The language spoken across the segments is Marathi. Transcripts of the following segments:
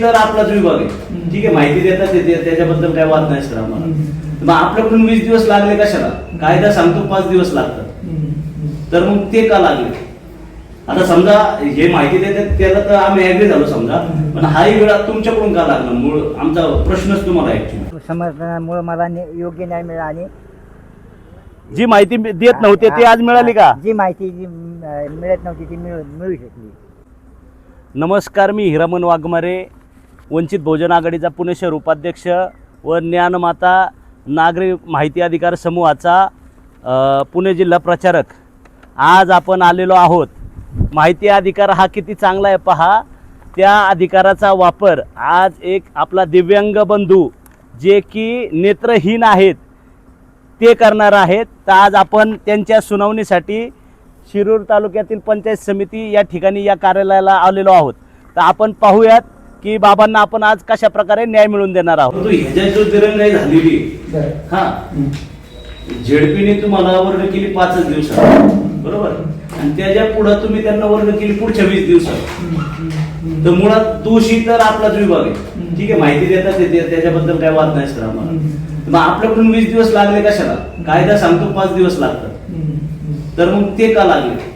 तर आपलाच विभाग आहे. ठीक आहे माहिती देतात ते- त्याच्याबद्दल काय वाद नाही सर आम्हाला मग आपल्याकडून वीस दिवस लागले कशाला? कायदा सांगतो पाच दिवस लागतात. तर मग ते का लागले? आता समजा हे माहिती देतात त्याला तर आम्ही ऍग्री झालो समजा. पण हाही वेळा तुमच्याकडून का लागला? मूळ आमचा प्रश्नच तुम्हाला ऍक्च्युली समर्थनामुळे मला नि- योग्य न्याय मिळाला आणि जी माहिती देत नव्हते ती आज मिळाली का? जी माहिती जी अं, मिळत नव्हती ती मिळू मिळू शकली. नमस्कार मी हिरामन वाघमारे. वंचित बहुजन आघाडीचा पुणे शहर उपाध्यक्ष व ज्ञानमाता नागरी माहिती अधिकार समूहाचा पुणे जिल्हा प्रचारक. आज आपण आलेलो आहोत. माहिती अधिकार हा किती चांगला आहे पहा. त्या अधिकाराचा वापर आज एक आपला दिव्यांग बंधू जे की नेत्रहीन आहेत ते करणार आहेत. तर आज आपण त्यांच्या सुनावणीसाठी शिरूर तालुक्यातील पंचायत समिती या ठिकाणी या कार्यालयाला आलेलो आहोत. तर आपण पाहूयात की बाबांना आपण आज कशा प्रकारे न्याय मिळवून देणार आहोत? झालेली हा झेडपीने तुम्हाला वर्ग केली पाचच दिवसात बरोबर? आणि त्याच्या पुढे तुम्ही त्यांना वर्ग केली पुढच्या वीस दिवसात. तर मुळात दोषी तर आपलाच विभाग आहे. ठीक आहे माहिती देतात ते- ते- त्याच्याबद्दल काय वाद नाही सर आम्हाला. मग आपल्याकडून वीस दिवस लागले कशाला? कायदा सांगतो पाच दिवस लागतात. तर मग ते का लागले?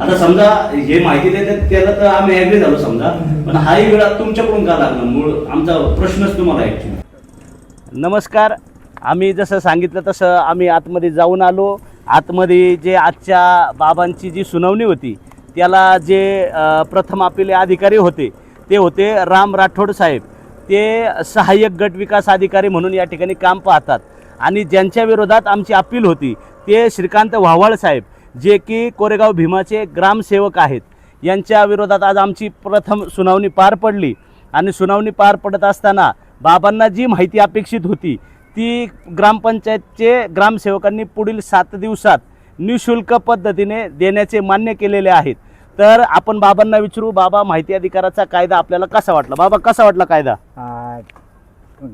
आता समजा हे माहिती देतात त्याला तर आम्ही ऍग्री झालो समजा. पण हाही वेळा तुमच्याकडून का लागला? मूळ आमचा प्रश्नच तुम्हाला ऍक्च्युली नमस्कार. आम्ही जसं सांगितलं तसं आम्ही आतमध्ये जाऊन आलो. आतमध्ये जे आजच्या बाबांची जी सुनावणी होती त्याला जे प्रथम आपले अधिकारी होते ते होते राम राठोड साहेब. ते सहाय्यक गट विकास अधिकारी म्हणून या ठिकाणी काम पाहतात. आणि ज्यांच्या विरोधात आमची अपील होती ते श्रीकांत व्हावाळ साहेब. जे की कोरेगाव भीमाचे ग्रामसेवक आहेत. यांच्या विरोधात आज आमची प्रथम सुनावणी पार पडली. आणि सुनावणी पार पडत असताना बाबांना जी माहिती अपेक्षित होती ती ग्रामपंचायतचे ग्रामसेवकांनी पुढील सात दिवसात निशुल्क पद्धतीने देण्याचे मान्य केलेले आहेत. तर आपण बाबांना विचारू बाबा माहिती अधिकाराचा कायदा आपल्याला कसा वाटला? बाबा कसा वाटला कायदा?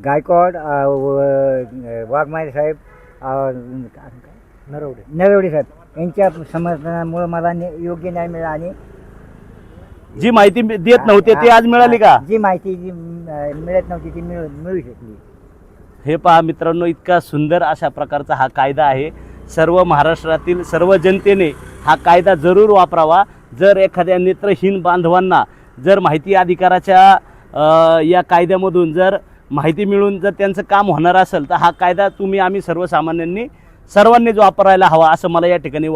गायकवाड अं, साहेब नरवडे. नरवडे साहेब यांच्या समर्थनामुळे मला नि- योग्य न्याय मिळाला आणि जी माहिती देत नव्हते ती आज मिळाली का? जी माहिती जी अं, मिळत नव्हती ती मिळू मिळू शकली. हे पहा मित्रांनो इतका सुंदर अशा प्रकारचा हा कायदा आहे. सर्व महाराष्ट्रातील सर्व जनतेने हा कायदा जरूर वापरावा. जर एखाद्या नेत्रहीन बांधवांना जर माहिती अधिकाराच्या अ, या कायद्यामधून जर माहिती मिळून जर त्यांचं काम होणार असेल तर हा कायदा तुम्ही आम्ही सर्वसामान्यांनी सर्वांनीच वापरायला हवा असं मला या ठिकाणी वाट